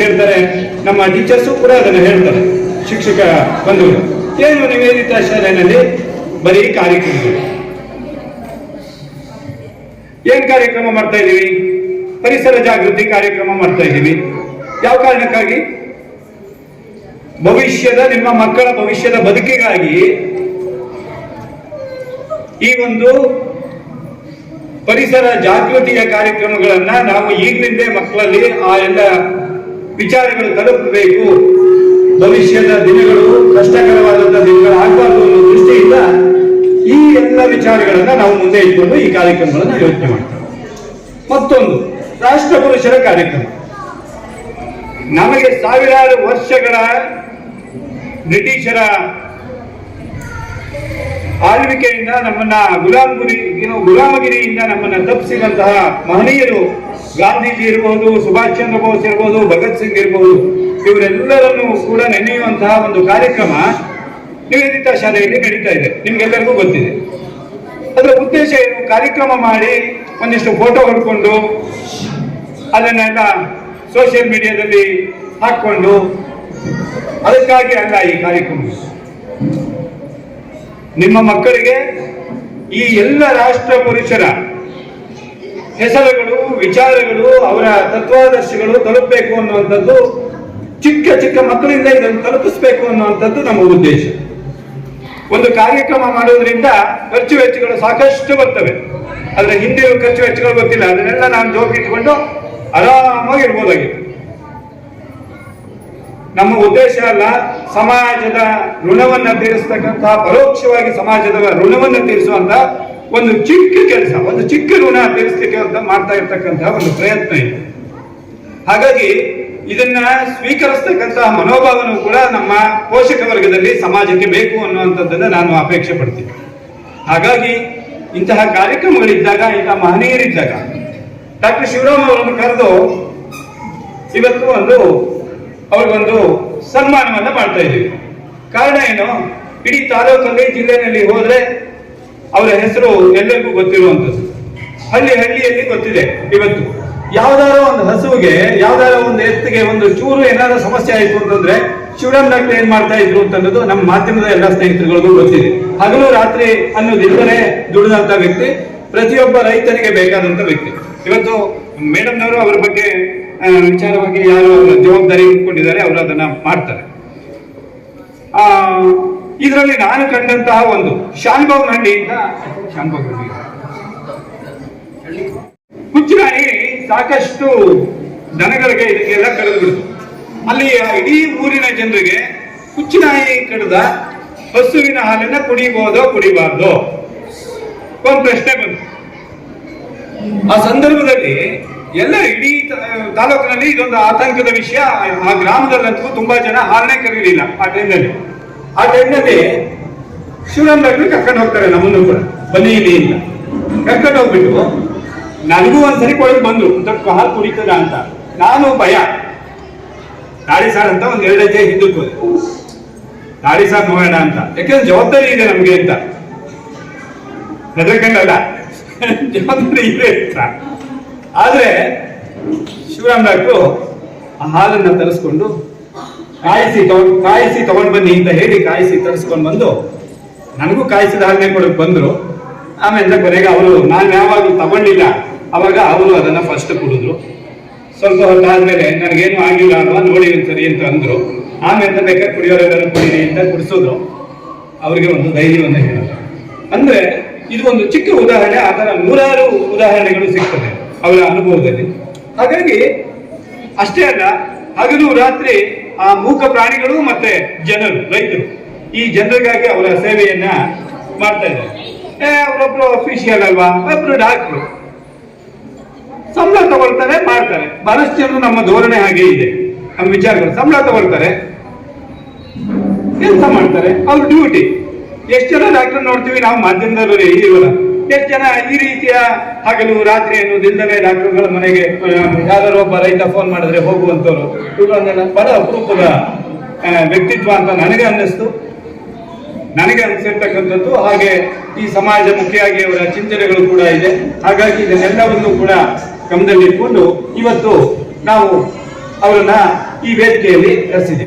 ಕೇಳ್ತಾರೆ, ನಮ್ಮ ಟೀಚರ್ಸು ಕೂಡ ಅದನ್ನು ಹೇಳ್ತಾರೆ, ಶಿಕ್ಷಕ ಬಂಧುಗಳು. ಏನು ನಿವೇದಿತ ಶಾಲೆಯಲ್ಲಿ ಬರೀ ಕಾರ್ಯಕ್ರಮಗಳು? ಏನ್ ಕಾರ್ಯಕ್ರಮ ಮಾಡ್ತಾ ಇದ್ದೀವಿ ಪರಿಸರ ಜಾಗೃತಿ ಕಾರ್ಯಕ್ರಮ ಮಾಡ್ತಾ ಇದ್ದೀವಿ ಯಾವ ಕಾರಣಕ್ಕಾಗಿ? ಭವಿಷ್ಯದ, ನಿಮ್ಮ ಮಕ್ಕಳ ಭವಿಷ್ಯದ ಬದುಕಿಗಾಗಿ ಈ ಒಂದು ಪರಿಸರ ಜಾಗೃತಿಯ ಕಾರ್ಯಕ್ರಮಗಳನ್ನ ನಾವು ಈಗಿನಿಂದ ಮಕ್ಕಳಲ್ಲಿ ಆ ಎಲ್ಲ ವಿಚಾರಗಳು ತಲುಪಬೇಕು. ಭವಿಷ್ಯದ ದಿನಗಳು ಕಷ್ಟಕರವಾದಂತಹ ದಿನಗಳು ಆಗಬಾರ್ದು ಅನ್ನೋ ದೃಷ್ಟಿಯಿಂದ ಈ ಎಲ್ಲ ವಿಚಾರಗಳನ್ನ ನಾವು ಮುಂದೆ ಇಟ್ಕೊಂಡು ಈ ಕಾರ್ಯಕ್ರಮಗಳನ್ನ ಯೋಚನೆ ಮಾಡ್ತೇವೆ. ಮತ್ತೊಂದು, ರಾಷ್ಟ್ರ ಪುರುಷರ ಕಾರ್ಯಕ್ರಮ. ನಮಗೆ ಸಾವಿರಾರು ವರ್ಷಗಳ ಬ್ರಿಟಿಷರ ಆಳ್ವಿಕೆಯಿಂದ ನಮ್ಮನ್ನ ಗುಲಾಮಗಿರಿ ಗುಲಾಮಗಿರಿಯಿಂದ ನಮ್ಮನ್ನ ತಪ್ಪಿಸಿದಂತಹ ಮಹನೀಯರು ಗಾಂಧೀಜಿ ಇರಬಹುದು ಸುಭಾಷ್ ಚಂದ್ರ ಬೋಸ್ ಇರಬಹುದು ಭಗತ್ ಸಿಂಗ್ ಇರಬಹುದು ಇವರೆಲ್ಲರನ್ನು ಕೂಡ ನೆನೆಯುವಂತಹ ಒಂದು ಕಾರ್ಯಕ್ರಮ ನಿವೇದಿತ ಶಾಲೆಯಲ್ಲಿ ನಡೀತಾ ಇದೆ. ನಿಮ್ಗೆಲ್ಲರಿಗೂ ಗೊತ್ತಿದೆ. ಅದರ ಉದ್ದೇಶ ಏನು? ಕಾರ್ಯಕ್ರಮ ಮಾಡಿ ಒಂದಿಷ್ಟು ಫೋಟೋ ಹೊಡ್ಕೊಂಡು ಅದನ್ನೆಲ್ಲ ಸೋಷಿಯಲ್ ಮೀಡಿಯಾದಲ್ಲಿ ಹಾಕೊಂಡು ಅದಕ್ಕಾಗಿ ಅಲ್ಲ ಈ ಕಾರ್ಯಕ್ರಮ. ನಿಮ್ಮ ಮಕ್ಕಳಿಗೆ ಈ ಎಲ್ಲ ರಾಷ್ಟ್ರ ಪುರುಷರ ಹೆಸರುಗಳು, ವಿಚಾರಗಳು, ಅವರ ತತ್ವಾದರ್ಶಗಳು ತಲುಪಬೇಕು ಅನ್ನುವಂಥದ್ದು, ಚಿಕ್ಕ ಚಿಕ್ಕ ಮಕ್ಕಳಿಂದ ಇದನ್ನು ತಲುಪಿಸಬೇಕು ಅನ್ನುವಂಥದ್ದು ನಮ್ಮ ಉದ್ದೇಶ. ಒಂದು ಕಾರ್ಯಕ್ರಮ ಮಾಡೋದ್ರಿಂದ ಖರ್ಚು ವೆಚ್ಚಗಳು ಸಾಕಷ್ಟು ಬರ್ತವೆ. ಅದರ ಹಿಂದೆ ಖರ್ಚು ವೆಚ್ಚಗಳು ಗೊತ್ತಿಲ್ಲ. ಅದನ್ನೆಲ್ಲ ನಾನು ಜೋಗಿಟ್ಕೊಂಡು ಆರಾಮಾಗಿ ಇರ್ಬೋದಾಗಿತ್ತು ನಮ್ಮ ಉದ್ದೇಶ ಅಲ್ಲ, ಸಮಾಜದ ಋಣವನ್ನ ತೀರಿಸ್ತಕ್ಕಂತಹ ಪರೋಕ್ಷವಾಗಿ ಸಮಾಜದ ಋಣವನ್ನ ತೀರಿಸುವಂತ ಒಂದು ಚಿಕ್ಕ ಕೆಲಸ, ಒಂದು ಚಿಕ್ಕ ಋಣ ತೀರಿಸಲಿಕ್ಕೆ ಅಂತ ಮಾಡ್ತಾ ಇರ್ತಕ್ಕಂತಹ ಒಂದು ಪ್ರಯತ್ನ ಇದೆ. ಹಾಗಾಗಿ ಇದನ್ನ ಸ್ವೀಕರಿಸ್ತಕ್ಕಂತಹ ಮನೋಭಾವನೂ ಕೂಡ ನಮ್ಮ ಪೋಷಕ ವರ್ಗದಲ್ಲಿ ಸಮಾಜಕ್ಕೆ ಬೇಕು ಅನ್ನುವಂಥದ್ದನ್ನ ನಾನು ಅಪೇಕ್ಷೆ ಪಡ್ತೀನಿ. ಹಾಗಾಗಿ ಇಂತಹ ಕಾರ್ಯಕ್ರಮಗಳಿದ್ದಾಗ ಇಂತಹ ಮಹನೀಯರಿದ್ದಾಗ, ಡಾಕ್ಟರ್ ಶಿವರಾಮ್ ಅವರನ್ನು ಕರೆದು ಇವತ್ತು ಒಂದು ಅವ್ರಿಗೊಂದು ಸನ್ಮಾನವನ್ನ ಮಾಡ್ತಾ ಇದ್ದೀವಿ. ಕಾರಣ ಏನು? ಇಡೀ ತಾಲೂಕಲ್ಲಿ, ಜಿಲ್ಲೆಯಲ್ಲಿ ಹೋದ್ರೆ ಅವರ ಹೆಸರು ಎಲ್ಲರಿಗೂ ಗೊತ್ತಿರುವಂಥದ್ದು. ಹಳ್ಳಿ ಹಳ್ಳಿಯಲ್ಲಿ ಗೊತ್ತಿದೆ ಇವತ್ತು. ಯಾವ್ದಾರ ಒಂದು ಹಸುವಿಗೆ, ಯಾವ್ದಾರ ಒಂದು ಎತ್ತಿಗೆ ಒಂದು ಚೂರು ಏನಾದ್ರು ಸಮಸ್ಯೆ ಆಯ್ತು ಅಂತಂದ್ರೆ ಶಿವರಾಮ್ ಡಾಕ್ಟರ್ ಏನ್ ಮಾಡ್ತಾ ಇದ್ರು ಅಂತನ್ನೋದು ನಮ್ಮ ಮಾಧ್ಯಮದ ಎಲ್ಲ ಸ್ನೇಹಿತರುಗಳಿಗೂ ಗೊತ್ತಿದೆ. ಹಗಲು ರಾತ್ರಿ ಅನ್ನೋದಿಲ್ಲದೆ ದುಡಿದಂತ ವ್ಯಕ್ತಿ, ಪ್ರತಿಯೊಬ್ಬ ರೈತನಿಗೆ ಬೇಕಾದಂತ ವ್ಯಕ್ತಿ. ಇವತ್ತು ಮೇಡಮ್ನವರು ಅವರ ಬಗ್ಗೆ ವಿಚಾರವಾಗಿ ಯಾರು ಜವಾಬ್ದಾರಿ ಇಟ್ಕೊಂಡಿದ್ದಾರೆ, ಅವರು ಅದನ್ನ ಮಾಡ್ತಾರೆ. ಆ ಇದರಲ್ಲಿ ನಾನು ಕಂಡಂತಹ ಒಂದು ಶಾನ್ಭಾವ್ ಮಂಡಿ ಶಾನ್ಭಾವ್ ಮಂಡಿ ಹುಚ್ಚುರಾಣಿ ಸಾಕಷ್ಟು ದನಗಳಿಗೆ ಇದಕ್ಕೆಲ್ಲ ಬಿಡ್ತು ಅಲ್ಲಿ ಇಡೀ ಊರಿನ ಜನರಿಗೆ ಹುಚ್ಚುನಾಯಿ ಕಡ್ದ ಹಸುವಿನ ಹಾಲನ್ನ ಕುಡಿಬಹುದೋ ಕುಡಿಬಾರ್ದೋ? ಒಂದು ಪ್ರಶ್ನೆ ಬಂತು. ಆ ಸಂದರ್ಭದಲ್ಲಿ ಎಲ್ಲ ಇಡೀ ತಾಲೂಕಿನಲ್ಲಿ ಇದೊಂದು ಆತಂಕದ ವಿಷಯ. ಆ ಗ್ರಾಮದಲ್ಲಂತೂ ತುಂಬಾ ಜನ ಹಾಲನೆ ಕರೀಲಿಲ್ಲ ಆ ಟೈಮ್ನಲ್ಲಿ ಆ ಟೈಮ್ನಲ್ಲಿ ಶಿವರಾಮ್ ಡಾಕ್ಟರ್ ಕರ್ಕೊಂಡು ಹೋಗ್ತಾರೆ, ನಮ್ಮನ್ನು ಕೂಡ. ಬನ್ನಿ ಇಲ್ಲಿ ಇಲ್ಲ ಕರ್ಕೊಂಡು ಹೋಗ್ಬಿಟ್ಟು, ನನಗೂ ಒಂದ್ಸರಿ ಕೊಳಗೆ ಬಂದ್ರು. ಸ್ವಲ್ಪ ಹಾಲು ಕುಡಿತದ ಅಂತ. ನಾನು ಭಯ. ತಾಳಿ ಸಾರ್ ಅಂತ ಒಂದ್ ಎರಡು ಹೆಜ್ಜೆ ಹಿಂದಕ್ಕೆ ಹೋದೆ. ತಾಳಿ ಸಾರ್ ನೋಡೋಣ ಅಂತ. ಯಾಕೆಂದ್ರೆ ಜವಾಬ್ದಾರಿ ಇದೆ ನಮ್ಗೆ ಅಂತ. ಹೆದರ್ಕೊಂಡಲ್ಲ ಜವಾಬ್ದಾರಿ ಇದೆ ಅಂತ. ಆದ್ರೆ ಶಿವರಾಮ್ ಡಾಕ್ಟ್ರು ಆ ಹಾಲನ್ನ ತರಿಸ್ಕೊಂಡು ಕಾಯಿಸಿ ತಗೊಂಡ್ ಕಾಯಿಸಿ ತಗೊಂಡ್ ಬನ್ನಿ ಅಂತ ಹೇಳಿ ಕಾಯಿಸಿ ತರಿಸ್ಕೊಂಡು ಬಂದು, ನನಗೂ ಕಾಯಿಸಿದ ಹಾಲನ್ನೇ ಕೊಡಕ್ ಬಂದ್ರು. ಆಮೇಲೆ ಕೊನೆಗೆ ಅವರು, ನಾನು ಯಾವಾಗಲೂ ತಗೊಂಡಿಲ್ಲ. ಅವಾಗ ಅವರು ಅದನ್ನ ಫಸ್ಟ್ ಕುಡಿದ್ರು. ಸ್ವಲ್ಪ ಹೊತ್ತಾದ್ಮೇಲೆ ನನಗೇನು ಆಗಿಲ್ಲ ಅಲ್ವಾ, ನೋಡಿ ಒಂದ್ಸರಿ ಅಂತ ಅಂದ್ರು. ಆಮೇಲೆ ಬೇಕಾದ್ರೆ ಕುಡಿಯೋರೆಲ್ಲರೂ ಕುಡೀರಿ ಅಂತ ಕುಡಿಸಿದ್ರು. ಅವರಿಗೆ ಒಂದು ಧೈರ್ಯವನ್ನು ಹೇಳಿದ್ರು. ಅಂದ್ರೆ, ಇದು ಒಂದು ಚಿಕ್ಕ ಉದಾಹರಣೆ, ಆ ನೂರಾರು ಉದಾಹರಣೆಗಳು ಸಿಗ್ತದೆ ಅವರ ಅನುಭವದಲ್ಲಿ. ಹಾಗಾಗಿ, ಅಷ್ಟೇ ಅಲ್ಲ, ಹಗಲು ರಾತ್ರಿ ಆ ಮೂಕ ಪ್ರಾಣಿಗಳು ಮತ್ತೆ ಜನರು, ರೈತರು. ಈ ಜನರಿಗಾಗಿ ಅವರ ಸೇವೆಯನ್ನ ಮಾಡ್ತಾ ಇದ್ದಾರೆ. ಅವರೊಬ್ರು ಅಫಿಷಿಯಲ್ ಅಲ್ವಾ ಒಬ್ರು ಡಾಕ್ಟ್ರು ಸಂಬಳ ತಗೊಳ್ತಾರೆ, ಮಾಡ್ತಾರೆ. ಬಹಳಷ್ಟು ನಮ್ಮ ಧೋರಣೆ ಹಾಗೆ ಇದೆ. ನಮ್ಮ ವಿಚಾರಗಳು ಸಂಬಳ ತಗೊಳ್ತಾರೆ. ಕೆಲಸ ಮಾಡ್ತಾರೆ. ಅವ್ರ ಡ್ಯೂಟಿ ಎಷ್ಟು ಜನ ಡಾಕ್ಟರ್ ನೋಡ್ತೀವಿ? ನಾವು ಮಾಧ್ಯಮದಲ್ಲಿ ಇದೀವಲ್ಲ ಎಷ್ಟು ಜನ ಈ ರೀತಿಯ ಹಗಲು ರಾತ್ರಿ ಅನ್ನೋದಿಲ್ಲದೆ ಡಾಕ್ಟರ್ಗಳ ಮನೆಗೆ? ಯಾರು ಒಬ್ಬ ರೈತ ಫೋನ್ ಮಾಡಿದ್ರೆ ಹೋಗುವಂತವ್ರು. ಇವುಗಳನ್ನೆಲ್ಲ ಬಹಳ ಅಪರೂಪದ ವ್ಯಕ್ತಿತ್ವ ಅಂತ ನನಗೆ ಅನ್ನಿಸ್ತು. ನನಗೆ ಅನಿಸಿರ್ತಕ್ಕಂಥದ್ದು, ಹಾಗೆ ಈ ಸಮಾಜಮುಖಿಯಾಗಿ ಅವರ ಚಿಂತನೆಗಳು ಕೂಡ ಇದೆ. ಹಾಗಾಗಿ ಇದನ್ನೆಲ್ಲವನ್ನು ಕೂಡ ಗಮನದಲ್ಲಿಟ್ಕೊಂಡು ಇವತ್ತು ನಾವು ಅವರನ್ನ ಈ ವೇದಿಕೆಯಲ್ಲಿ ಕರೆಸಿದೆ